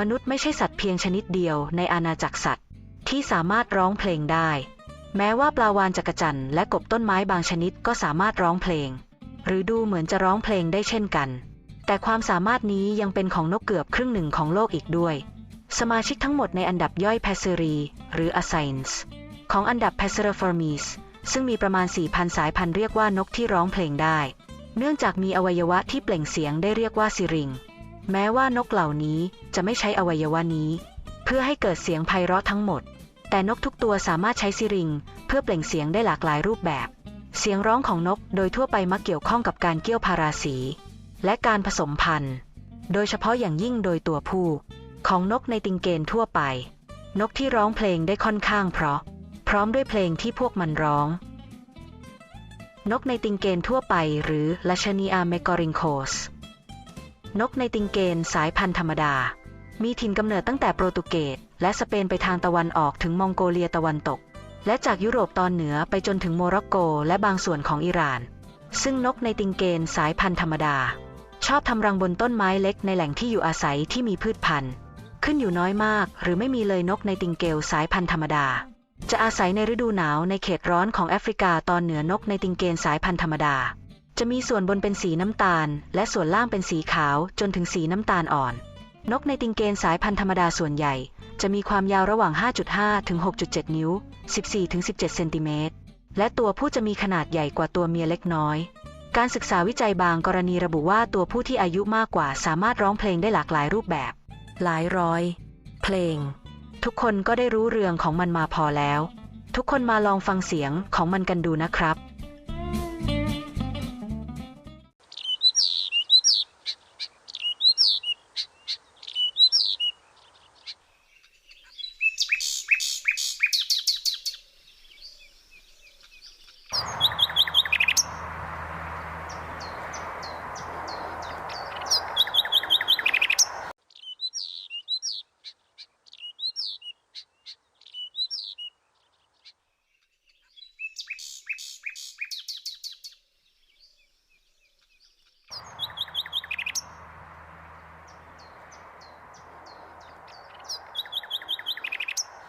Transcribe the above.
มนุษย์ไม่ใช่สัตว์เพียงชนิดเดียวในอาณาจักรสัตว์ที่สามารถร้องเพลงได้ แม้ว่าปลาวานจักรจั่นและกบต้นไม้บางชนิดก็สามารถร้องเพลง หรือดูเหมือนจะร้องเพลงได้เช่นกัน แต่ความสามารถนี้ยังเป็นของนกเกือบครึ่งหนึ่งของโลกอีกด้วย สมาชิกทั้งหมดในอันดับย่อย p a s s e r i หรือ Assigns ของอันดับ p a s s e r i f o r m i s ซึ่งมีประมาณ 4,000 สายพันธุ์เรียกว่านกที่ร้องเพลงได้ เนื่องจากมีอวัยวะที่เปล่งเสียงได้เรียกว่าซิริง แม้ว่านกเหล่านี้จะไม่ใช้อวัยวะนี้ เพื่อให้เกิดเสียงไพเราะทั้งหมด แต่นกทุกตัวสามารถใช้ซิริง เพื่อเปล่งเสียงได้หลากหลายรูปแบบ เสียงร้องของนกโดยทั่วไปมักเกี่ยวข้องกับการเกี่ยวพาราสี และการผสมพันธุ์ โดยเฉพาะอย่างยิ่งโดยตัวผู้ ของนกในติงเกนทั่วไป นกที่ร้องเพลงได้ค่อนข้างเพราะ พร้อมด้วยเพลงที่พวกมันร้องนกในติงเกนทั่วไปหรือ l a c h a n i a m e g o r i n c o s นกในติงเกนสายพันธุ์ธรรมดา มีถิ่นกำเนิดตั้งแต่โปรตุเกสและสเปนไปทางตะวันออกถึงมองโกเลียตะวันตก และจากยุโรปตอนเหนือไปจนถึงโมร็อกโกและบางส่วนของอิหร่าน ซึ่งนกในติงเกนสายพันธุ์ธรรมดา ชอบทำรังบนต้นไม้เล็กในแหล่งที่อยู่อาศัยที่มีพืชพันธุ์ ขึ้นอยู่น้อยมาก หรือไม่มีเลยนกในติงเกลสายพันธุ์ธรรมดา จะอาศัยในฤดูหนาวในเขตร้อนของแอฟริกาตอนเหนือนกในติงเกนสายพันธุ์ธรรมดา จะมีส่วนบนเป็นสีน้ำตาล และส่วนล่างเป็นสีขาวจนถึงสีน้ำตาลอ่อน นกในติงเกนสายพันธุ์ธรรมดาส่วนใหญ่ จะมีความยาวระหว่าง 5.5 ถึง 6.7 นิ้ว 14ถึง17 เซนติเมตร และตัวผู้จะมีขนาดใหญ่กว่าตัวเมียเล็กน้อย การศึกษาวิจัยบางกรณีระบุว่าตัวผู้ที่อายุมากกว่าสามารถร้องเพลงได้หลากหลายรูปแบบ หลายร้อย เพลง ทุกคนก็ได้รู้เรื่องของมันมาพอแล้ว ทุกคนมาลองฟังเสียงของมันกันดูนะครับ